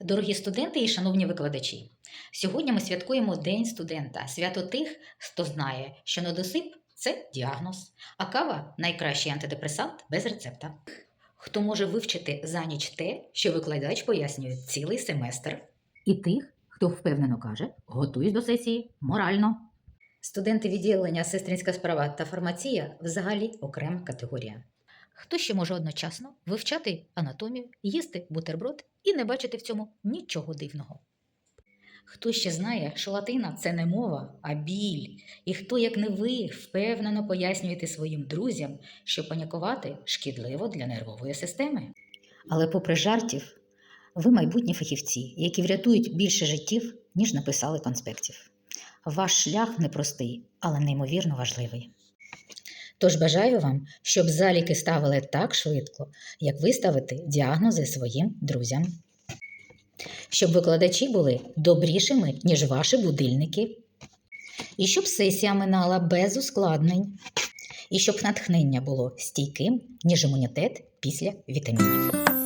Дорогі студенти і шановні викладачі, сьогодні ми святкуємо День студента, свято тих, хто знає, що недосип це діагноз, а кава найкращий антидепресант без рецепта. Хто може вивчити за ніч те, що викладач пояснює цілий семестр, і тих, хто впевнено каже, готуюсь до сесії морально. Студенти відділення сестринська справа та фармація взагалі окрема категорія. Хто ще може одночасно вивчати анатомію, їсти бутерброд і не бачити в цьому нічого дивного? Хто ще знає, що латина це не мова, а біль, і хто, як не ви, впевнено пояснюєте своїм друзям, що панікувати шкідливо для нервової системи. Але попри жартів, ви майбутні фахівці, які врятують більше життів, ніж написали конспектів. Ваш шлях непростий, але неймовірно важливий. Тож бажаю вам, щоб заліки ставили так швидко, як ви ставите діагнози своїм друзям. Щоб викладачі були добрішими, ніж ваші будильники. І щоб сесія минала без ускладнень. І щоб натхнення було стійким, ніж імунітет після вітамінів.